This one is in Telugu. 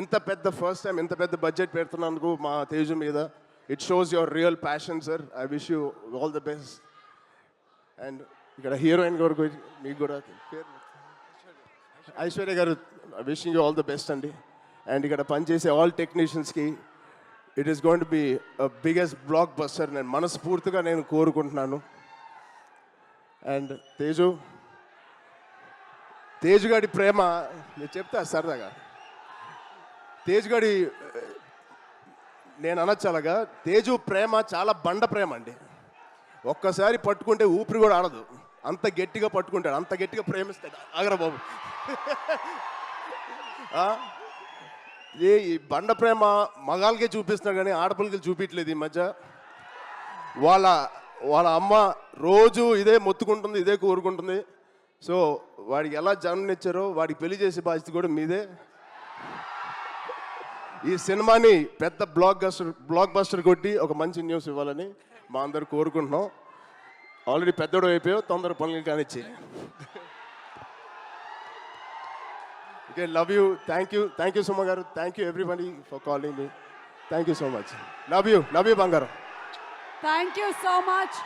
ఇంత పెద్ద ఫస్ట్ టైం ఇంత పెద్ద బడ్జెట్ పెడుతున్నందుకు మా తేజు మీద. It shows your real passion sir I wish you all the best and ఇక్కడ హీరోయిన్ గారు మీకు కూడా Aishwarya. Garu wishing you all the best అండి. అండ్ ఇక్కడ పనిచేసే all టెక్నీషియన్స్కి it is going to be biggest blockbuster నేను మనస్ఫూర్తిగా నేను కోరుకుంటున్నాను. అండ్ తేజు తేజు గారి ప్రేమ నేను చెప్తా సరదాగా. తేజుగాడి నేను అనొచ్చలగా తేజు ప్రేమ చాలా బండ ప్రేమ అండి. ఒక్కసారి పట్టుకుంటే ఊపిరి కూడా ఆడదు. అంత గట్టిగా పట్టుకుంటాడు. అంత గట్టిగా ప్రేమిస్తాడు. ఆగరా బాబు. ఏ ఈ బండ ప్రేమ మగాళ్ళకే చూపిస్తున్నాడు కానీ ఆడపిల్లకి చూపించలేదు ఈ మధ్య. వాళ్ళ వాళ్ళ అమ్మ రోజు ఇదే మొత్తుకుంటుంది ఇదే కోరుకుంటుంది. సో వాడికి ఎలా జన్మనిచ్చారో వాడికి పెళ్ళి చేసే బాధ్యత కూడా మీదే. ఈ సినిమాని పెద్ద బ్లాక్ బస్టర్ బ్లాక్ బస్టర్ కొట్టి ఒక మంచి న్యూస్ ఇవ్వాలని మా అందరు కోరుకుంటున్నాం. ఆల్రెడీ పెద్దోడు అయిపోయావు తొందర పనులు కానిచ్చి okay love you thank you thank you Suma garu. Thank you everybody for calling me thank you so much love you love you బంగారం థ్యాంక్ యూ సో మచ్